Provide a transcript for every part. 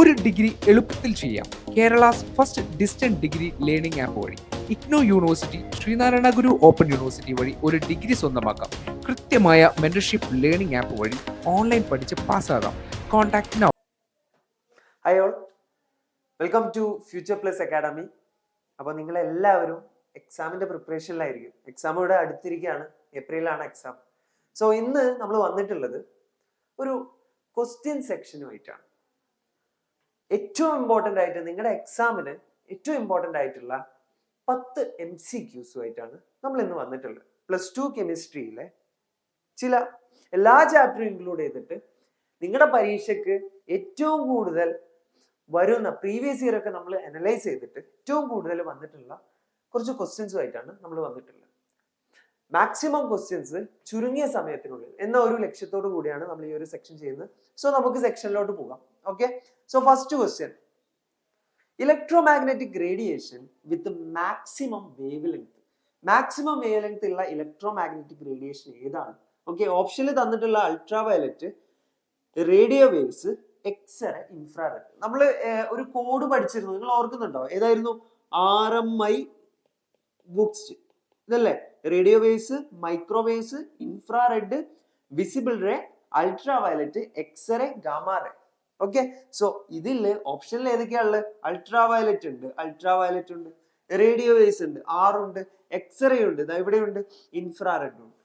ഒരു ഡിഗ്രി എളുപ്പത്തിൽ ചെയ്യാം. Kerala's first distant degree learning app വഴി. IGNOU university Sreenarayana Guru open university വഴി ഒരു ഡിഗ്രി സ്വന്തമാക്കാം. കൃത്യമായ മെന്റർഷിപ്പ് ലേണിംഗ് ആപ്പ് വഴി ഓൺലൈൻ പഠിച്ച് പാസ്സാകാം. Contact now all welcome to future plus academy അപ്പോൾ നിങ്ങളെല്ലാവരും എക്സാമിന്റെ പ്രിപ്പറേഷനിലായിരിക്കും എക്സാം ഇവിടെ അടുത്തിരിക്കുകയാണ്. ഏപ്രിലാണ് എക്സാം സോ ഇന്ന് നമ്മൾ വന്നിട്ടുള്ളത് ഒരു ക്വസ്റ്റ്യൻ സെക്ഷനുമായിട്ടാണ് ഏറ്റവും ഇമ്പോർട്ടന്റ് ആയിട്ട് നിങ്ങളുടെ എക്സാമിന് ഏറ്റവും ഇമ്പോർട്ടന്റ് ആയിട്ടുള്ള പത്ത് എം സി ക്യൂസുമായിട്ടാണ് നമ്മൾ ഇന്ന് വന്നിട്ടുള്ളത്. പ്ലസ് ടു കെമിസ്ട്രിയിലെ ചില എല്ലാ ചാപ്റ്ററും ഇൻക്ലൂഡ് ചെയ്തിട്ട് നിങ്ങളുടെ പരീക്ഷയ്ക്ക് ഏറ്റവും കൂടുതൽ വരുന്ന പ്രീവിയസ് ഇയർ ഒക്കെ നമ്മൾ അനലൈസ് ചെയ്തിട്ട് ഏറ്റവും കൂടുതൽ വന്നിട്ടുള്ള കുറച്ച് ക്വസ്റ്റ്യൻസുമായിട്ടാണ് നമ്മൾ വന്നിട്ടുള്ളത്. മാക്സിമം ക്വസ്റ്റ്യൻസ് ചുരുങ്ങിയ സമയത്തിനുള്ളിൽ. എന്ന ഒരു ലക്ഷ്യത്തോടു കൂടിയാണ് നമ്മൾ ഈ ഒരു സെക്ഷൻ ചെയ്യുന്നത്. സോ നമുക്ക് സെക്ഷനിലോട്ട് പോകാം. Okay so first question electro electromagnetic radiation with maximum wave length maximum wave length ഉള്ള ഇലക്ട്രോ ഇലക്ട്രോമാഗ്നറ്റിക് റേഡിയേഷൻ ഏതാണ് ഓക്കെ ഓപ്ഷനിൽ തന്നിട്ടുള്ള ultra violet radio waves X-ray infrared നമ്മൾ ഒരു കോഡ് പഠിച്ചിരുന്നു. നിങ്ങൾ ഓർക്കുന്നുണ്ടോ? ഏതായിരുന്നു? ആർ എം ഐ ബുക്സ് ഇതല്ലേ? Radio waves microwaves infrared visible ray ultra violet X-ray gamma ray okay so ഇതിൽ ഓപ്ഷനിൽ ഏതൊക്കെയാണുള്ളത് അൾട്രാ വയലറ്റ് ഉണ്ട്. അൾട്രാ വയലറ്റ് ഉണ്ട്. റേഡിയോ വേവ്സ് ഉണ്ട്. ആർ ഉണ്ട്. എക്സ്റേ ഉണ്ട്. ഇതാ ഇവിടെയുണ്ട് ഇൻഫ്രാറെഡ് ഉണ്ട്.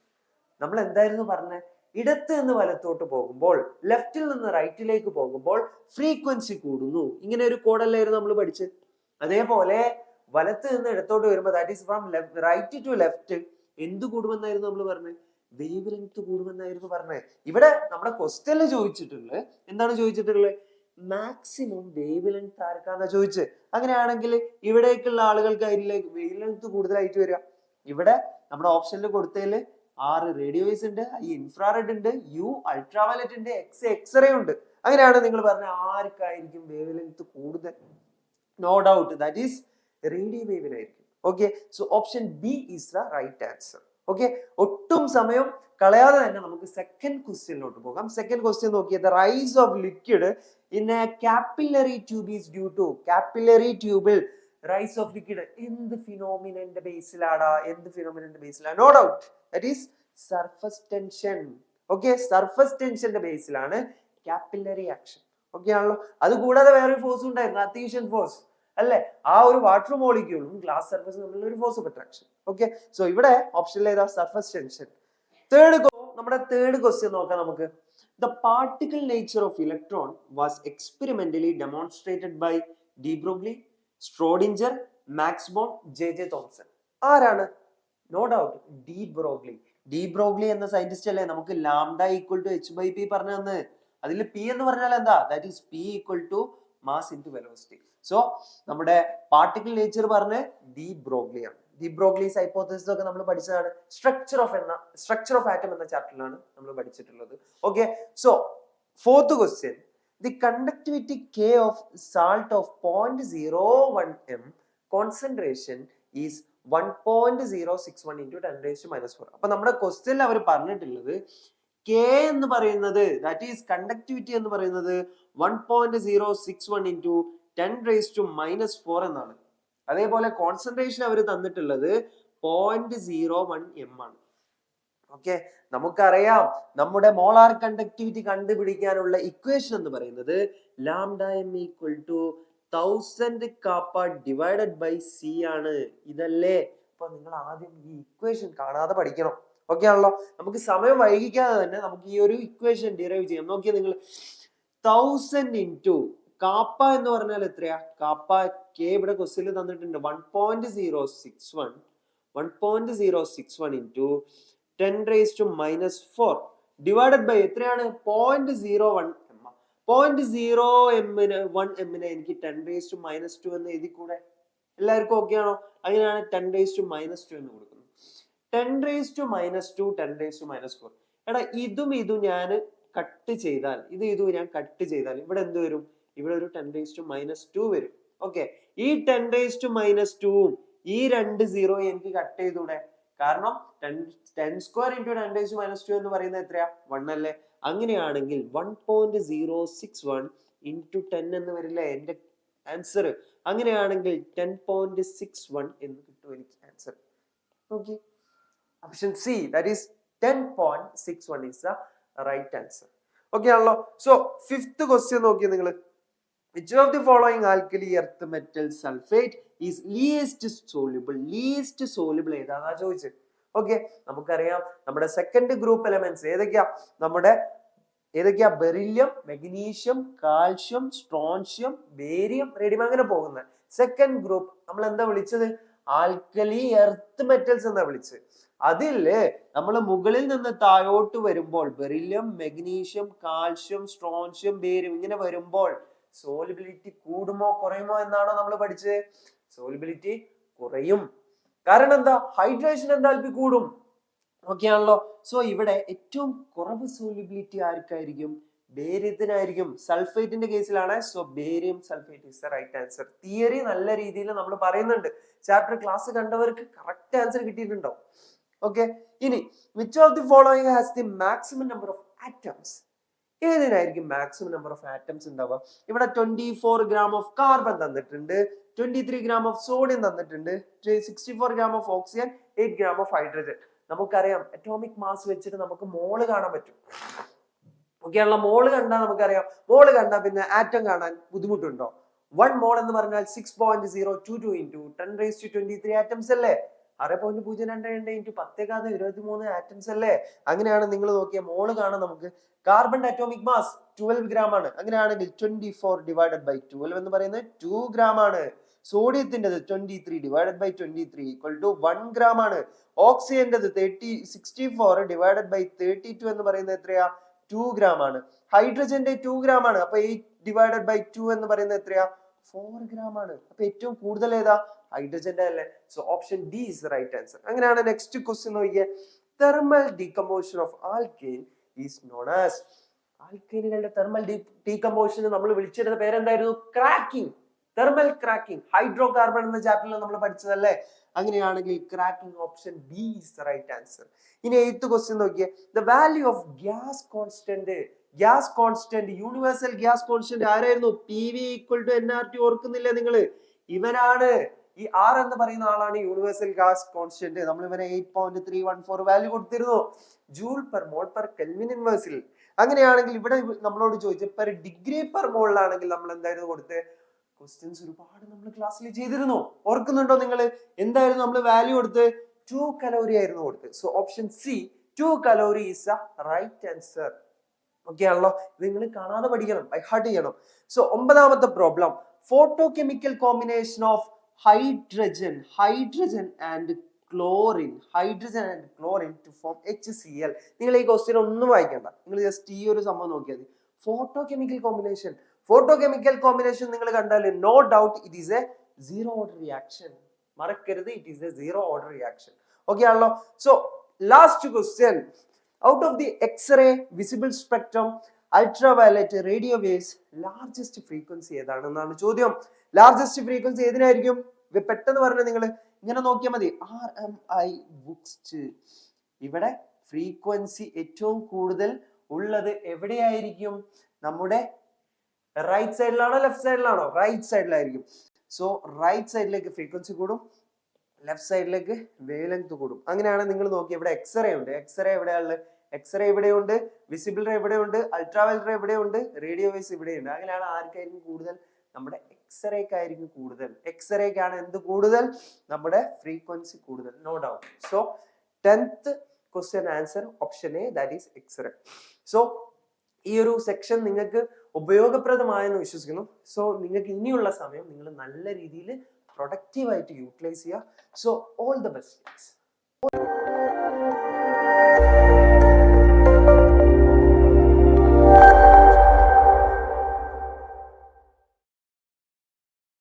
നമ്മൾ എന്തായിരുന്നു പറഞ്ഞത് ഇടത്ത് നിന്ന് വലത്തോട്ട് പോകുമ്പോൾ ലെഫ്റ്റിൽ നിന്ന് റൈറ്റിലേക്ക് പോകുമ്പോൾ ഫ്രീക്വൻസി കൂടുന്നു. ഇങ്ങനെ ഒരു കോഡല്ലായിരുന്നു നമ്മൾ പഠിച്ചത്. അതേപോലെ വലത്ത് നിന്ന് ഇടത്തോട്ട് വരുമ്പോൾ that is from right to left എന്ത് കൂടുമെന്നായിരുന്നു നമ്മൾ പറഞ്ഞത് വേവ് ലെങ്ത് കൂടുമെന്നായിരുന്നു പറഞ്ഞത് ഇവിടെ നമ്മുടെ ക്വസ്റ്റ്യനിൽ ചോദിച്ചിട്ടുള്ളത് എന്താണ് ചോദിച്ചിട്ടുള്ളത് മാക്സിമം വേവ് ലെങ്ത് ആർക്കാന്നാ ചോദിച്ചത് അങ്ങനെയാണെങ്കിൽ ഇവിടേക്കുള്ള ആളുകൾക്കായിരിക്കില്ലേ വേവ് ലെങ്ത് കൂടുതലായിട്ട് വരിക. ഇവിടെ നമ്മുടെ ഓപ്ഷനിൽ കൊടുത്തതിൽ ആറ് റേഡിയോസ് ഉണ്ട് ഈ ഇൻഫ്രാറെഡ് ഉണ്ട് യു അൾട്രാവയലറ്റ് ഉണ്ട് എക്സ് എക്സ്റേ ഉണ്ട്. അങ്ങനെയാണ് നിങ്ങൾ പറഞ്ഞ ആർക്കായിരിക്കും വേവ് ലെങ്ത് കൂടുതൽ? No doubt that is radio വേവിനായിരിക്കും okay so option B is the right answer okay ഒട്ടും സമയം കളയാതെ തന്നെ നമുക്ക് സെക്കൻഡ് ക്വസ്റ്റ്യനിലോട്ട് പോകാം. സെക്കൻഡ് ക്വസ്റ്റ്യൻ നോക്കിയത് rise of liquid in a capillary tube is due to capillary ട്യൂബിൽ റൈസ് ഓഫ് ലിക്വിഡ് എന്ത് ഫിനോമിനന്റെ ബേസിലാടാ എന്ത് ഫിനോമിനന്റെ ബേസിലാണ് no doubt that is surface tension okay surface ടെൻഷന്റെ ബേസിലാണ് കാപ്പിലറി ആക്ഷൻ ഓക്കെ ആണല്ലോ? അത് കൂടാതെ വേറൊരു ഫോഴ്സ് ഉണ്ടായിരുന്നു അത്തീഷ്യൻ ഫോഴ്സ് അല്ലെ? ആ ഒരു വാട്ടർ മോളിക്യൂളും ഗ്ലാസ് സർഫസ് തമ്മിലുള്ള ഒരു force of attraction okay so ഇവിടെ ഓപ്ഷനിൽ ഏതാ? സർഫസ് ടെൻഷൻ തേർഡ് നമ്മുടെ തേർഡ് ക്വസ്റ്റ്യൻ നോക്കാം നമുക്ക്. The particle nature of electron was experimentally demonstrated by de Broglie Schrodinger Max Born J J Thomson ആരാണ്? No doubt de Broglie de Broglie എന്ന scientist അല്ലേ? നമുക്ക് lambda equal to h by p പറഞ്ഞു തന്ന്. അതിൽ p എന്ന് പറഞ്ഞാൽ എന്താ that is p equal to mass into velocity so നമ്മുടെ പാർട്ടിക്കൽ നേച്ചർ പറഞ്ഞ ഡി ബ്രോഗ്ലി ആണ്. ഡി ബ്രോഗ്ലീസ് ഹൈപ്പോത്തസിസ് ഒക്കെ നമ്മൾ പഠിച്ചതാണ്. സ്ട്രക്ചർ ഓഫ് എന്ന സ്ട്രക്ചർ ഓഫ് ആറ്റം എന്ന ചാപ്റ്ററിലാണ് നമ്മൾ പഠിച്ചിട്ടുള്ളത്. Okay so fourth question the conductivity K of salt of point zero one M concentration is one point zero six one into ten raise minus four അപ്പൊ നമ്മുടെ ക്വസ്റ്റ്യനിൽ അവർ പറഞ്ഞിട്ടുള്ളത് K എന്ന് പറയുന്നത് ദാറ്റ് ഈസ് കണ്ടക്ടിവിറ്റി എന്ന് പറയുന്നത് one point zero six one into ten raise to minus four എന്നാണ്. അതേപോലെ കോൺസെൻട്രേഷൻ അവർ തന്നിട്ടുള്ളത് പോയിന്റ് സീറോ വൺ എം ആണ്. ഓക്കെ നമുക്കറിയാം നമ്മുടെ മോളാർ കണ്ടക്ടിവിറ്റി കണ്ടുപിടിക്കാനുള്ള ഇക്വേഷൻ എന്ന് പറയുന്നത് lambda M equal to thousand kappa divided by C ആണ്. ഇതല്ലേ? അപ്പൊ നിങ്ങൾ ആദ്യം ഈ ഇക്വേഷൻ കാണാതെ പഠിക്കണം. ഓക്കെ ആണല്ലോ? നമുക്ക് സമയം വൈകിക്കാതെ തന്നെ നമുക്ക് ഈ ഒരു ഇക്വേഷൻ ഡിറൈവ് ചെയ്യാം. നോക്കിയാൽ നിങ്ങൾ. തൗസൻഡ് ഇന്റു കാപ്പ എന്ന് പറഞ്ഞാൽ എത്രയാ? കാപ്പ കെ ഇവിടെ ക്വസ്റ്റിൽ തന്നിട്ടുണ്ട്. One point zero six one one point zero six one into ten raise to minus four divided by എത്രയാണ്? Point zero one point zero എമ്മിന് വൺ എമ്മിന് എനിക്ക് ten raise to minus two എന്ന് എഴുതി കൂടെ എല്ലാവർക്കും ഓക്കെ ആണോ? അങ്ങനെയാണ് ten raise to minus two എന്ന് കൊടുക്കുന്നത്. Ten raise to minus two ten raise to minus four എടാ ഇതും ഇതും ഞാൻ കട്ട് ചെയ്താൽ ഇത് ചെയ്തു ഞാൻ കട്ട് ചെയ്താൽ ഇവിടെ എന്ത് വരും? ഇവിടെ ഒരു ten raise to minus two വരും. ഓക്കെ ഈ ടെൻ റേസ് ടു മൈനസ് ടുവും ഈ രണ്ട് സീറോ എനിക്ക് കട്ട് ചെയ്തൂടെ? കാരണം ten ten square into ten raise to minus two എന്ന് പറയുന്നത് എത്രയാ? വൺ അല്ലേ? അങ്ങനെയാണെങ്കിൽ one point zero six one into ten എന്ന് വരില്ലേ എന്റെ ആൻസർ അങ്ങനെയാണെങ്കിൽ ടെൻ പോയിന്റ് സിക്സ് വൺ എന്ന് കിട്ടും എനിക്ക് answer okay option C that is ten point six one is the right answer okay ആണല്ലോ? സോ ഫിഫ്ത് ക്വസ്റ്റ്യൻ നോക്കി നിങ്ങൾ which of the following alkali earth metal sulphate is least soluble least soluble ഏതാണെന്നാ ചോദിച്ചത് okay നമുക്കറിയാം നമ്മുടെ second group elements ഏതൊക്കെയാ? നമ്മുടെ ഏതൊക്കെയാ? Beryllium magnesium calcium strontium barium radium അങ്ങനെ പോകുന്നത്. സെക്കൻഡ് ഗ്രൂപ്പ് നമ്മൾ എന്താ വിളിച്ചത്? ആൽക്കലി എർത്ത് മെറ്റൽസ് എന്നാ വിളിച്ചത്. അതിൽ നമ്മൾ മുകളിൽ നിന്ന് താഴോട്ട് വരുമ്പോൾ beryllium magnesium calcium strontium barium ഇങ്ങനെ വരുമ്പോൾ സോലിബിലിറ്റി കൂടുമോ കുറയുമോ എന്നാണോ നമ്മൾ പഠിച്ചത്? സോലിബിലിറ്റി കുറയും. കാരണം എന്താ? ഹൈഡ്രേഷൻ എന്താൽപ്പി കൂടും. ഓക്കെ ആണല്ലോ സോ ഇവിടെ ഏറ്റവും കുറവ് സോലിബിലിറ്റി ആർക്കായിരിക്കും? ബേരിയത്തിനായിരിക്കും സൾഫേറ്റിന്റെ കേസിലാണ്. So barium sulphate is the right answer theory നല്ല രീതിയിൽ നമ്മൾ പറയുന്നുണ്ട്. ചാപ്റ്റർ ക്ലാസ് കണ്ടവർക്ക് കറക്റ്റ് ആൻസർ കിട്ടിയിട്ടുണ്ടോ ഓക്കെ ഇനി which of the following has the maximum number of atoms ഏതിനായിരിക്കും maximum number of atoms ഉണ്ടാവുക? ഇവിടെ twenty four gram of carbon തന്നിട്ടുണ്ട്. Twenty three gram of sodium തന്നിട്ടുണ്ട്. Sixty four gram of oxygen eight gram of hydrogen നമുക്കറിയാം atomic mass വെച്ചിട്ട് നമുക്ക് മോൾ കാണാൻ പറ്റും. ഒക്കെയാണല്ലോ മോൾ കണ്ടാൽ നമുക്കറിയാം. മോൾ കണ്ടാൽ പിന്നെ ആറ്റം കാണാൻ ബുദ്ധിമുട്ടുണ്ടോ? വൺ മോൾ എന്ന് പറഞ്ഞാൽ six point zero two two into ten raise to twenty three atoms അല്ലേ? ആറ് പോയിന്റ് പൂജ്യം രണ്ട് രണ്ട് ഇന്റു പത്തേകാതെ ഇരുപത്തി മൂന്ന് ആറ്റംസ് അല്ലേ? അങ്ങനെയാണ് നിങ്ങൾ നോക്കിയ മോൾ കാണാൻ നമുക്ക്. Carbon atomic mass twelve gram ആണ്. അങ്ങനെയാണെങ്കിൽ twenty four divided by twelve എന്ന് പറയുന്നത് ടു ഗ്രാം ആണ്. സോഡിയത്തിന്റെത് twenty three divided by twenty three equal to one gram ആണ്. ഓക്സിജന്റെ thirty sixty four divided by thirty two എന്ന് പറയുന്നത് എത്രയാ? ടു ഗ്രാം ആണ്. ഹൈഡ്രജന്റെ ടു ഗ്രാം ആണ്. അപ്പൊ എയ്റ്റ് ഡിവൈഡഡ് ബൈ ടു എന്ന് പറയുന്നത് എത്രയാ? ഫോർ ഗ്രാം ആണ്. അപ്പൊ ഏറ്റവും കൂടുതൽ ഏതാ? ഹൈഡ്രജന്റെ അല്ലേ? So option D is right answer അങ്ങനെയാണ് നെക്സ്റ്റ് ക്വസ്റ്റ്യൻ നോക്കിയേ. Thermal decomposition of alkane is known as ആൽക്കൈനുകളുടെ thermal decomposition നമ്മൾ വിളിച്ചിരുന്ന പേരെന്തായിരുന്നു? Cracking thermal cracking hydro carbon എന്ന ചാപ്റ്ററിൽ നമ്മൾ പഠിച്ചതല്ലേ? അങ്ങനെയാണെങ്കിൽ cracking option B is the right answer ഇനി എയ്ത്ത് ക്വസ്റ്റ്യൻ നോക്കിയേ. The value of gas constant gas constant universal gas constant ആരായിരുന്നു? P V equal to n R T ഓർക്കുന്നില്ലേ നിങ്ങൾ ഇവനാണ്. ഈ ആർ എന്ന് പറയുന്ന ആളാണ് യൂണിവേഴ്സൽ ഗ്യാസ് കോൺസ്റ്റന്റ് നമ്മൾ ഇവനെ eight point three one four value കൊടുത്തിരുന്നു. Joule per mole per kelvin ഇൻവേഴ്സിൽ. അങ്ങനെയാണെങ്കിൽ ഇവിടെ നമ്മളോട് ചോദിച്ച പെർ ഡിഗ്രി പെർ മോളിലാണെങ്കിൽ നമ്മൾ എന്തായിരുന്നു കൊടുത്ത്? ക്വസ്റ്റ്യൻസ് ഒരുപാട് നമ്മൾ ക്ലാസ്സിൽ ചെയ്തിരുന്നു. ഓർക്കുന്നുണ്ടോ നിങ്ങൾ എന്തായിരുന്നു നമ്മൾ വാല്യൂ കൊടുത്ത്? ടു കലോറി ആയിരുന്നു കൊടുത്ത്. So option C two calorie is a right answer okay ആണല്ലോ? ഇത് നിങ്ങൾ കാണാതെ പഠിക്കണം. ബൈ ഹാർട്ട് ചെയ്യണം. സോ ഒമ്പതാമത്തെ problem photo chemical combination of hydrogen hydrogen and chlorine hydrogen and chlorine to form H C L നിങ്ങൾ ഈ ക്വസ്റ്റ്യൻ ഒന്നും വായിക്കണ്ട. നിങ്ങൾ ജസ്റ്റ് ഈ ഒരു സംഭവം നോക്കിയാൽ മതി. Photo chemical combination photo chemical combination നിങ്ങൾ കണ്ടാൽ no doubt it is a zero order reaction മറക്കരുത് it is a zero order reaction okay ആണല്ലോ? So last question out of the X-ray visible spectrum ultraviolet radio waves largest frequency ഏതാണെന്നാണ് ചോദ്യം. Largest frequency ഏതിനായിരിക്കും? പെട്ടെന്ന് പറഞ്ഞ നിങ്ങൾ ഇങ്ങനെ നോക്കിയാൽ മതി. ആർ എം ഐ ബുക്സ് ഇവിടെ ഫ്രീക്വൻസി ഏറ്റവും കൂടുതൽ ഉള്ളത് എവിടെയായിരിക്കും? നമ്മുടെ റൈറ്റ് സൈഡിലാണോ ലെഫ്റ്റ് സൈഡിലാണോ റൈറ്റ് സൈഡിലായിരിക്കും സോ റൈറ്റ് സൈഡിലേക്ക് ഫ്രീക്വൻസി കൂടും ലെഫ്റ്റ് സൈഡിലേക്ക് വേവ് കൂടും. അങ്ങനെയാണ് നിങ്ങൾ നോക്കി ഇവിടെ എക്സ്റേ ഉണ്ട്. എക്സ്റേ എവിടെയാണ് എക്സ്റേ ഇവിടെയുണ്ട് വിസിബിൾ റേ ഇവിടെയുണ്ട് അൾട്രാവയലറ്റ് റേ ഇവിടെയുണ്ട് റേഡിയോ വേസ് ഇവിടെയുണ്ട്. അങ്ങനെയാണ് ആർക്കായിരിക്കും കൂടുതൽ നമ്മുടെ എക്സ്റേക്കായിരിക്കും കൂടുതൽ. എക്സ്റേക്കാണ് എന്ത് കൂടുതൽ? നമ്മുടെ ഫ്രീക്വൻസി കൂടുതൽ no doubt so tenth question answer option A that is X-ray so ഈ ഒരു സെക്ഷൻ നിങ്ങൾക്ക് ഉപയോഗപ്രദമായെന്ന് വിശ്വസിക്കുന്നു. സോ നിങ്ങൾക്ക് ഇനിയുള്ള സമയം നിങ്ങൾ നല്ല രീതിയിൽ പ്രൊഡക്റ്റീവായിട്ട് യൂട്ടിലൈസ് ചെയ്യുക. So all the best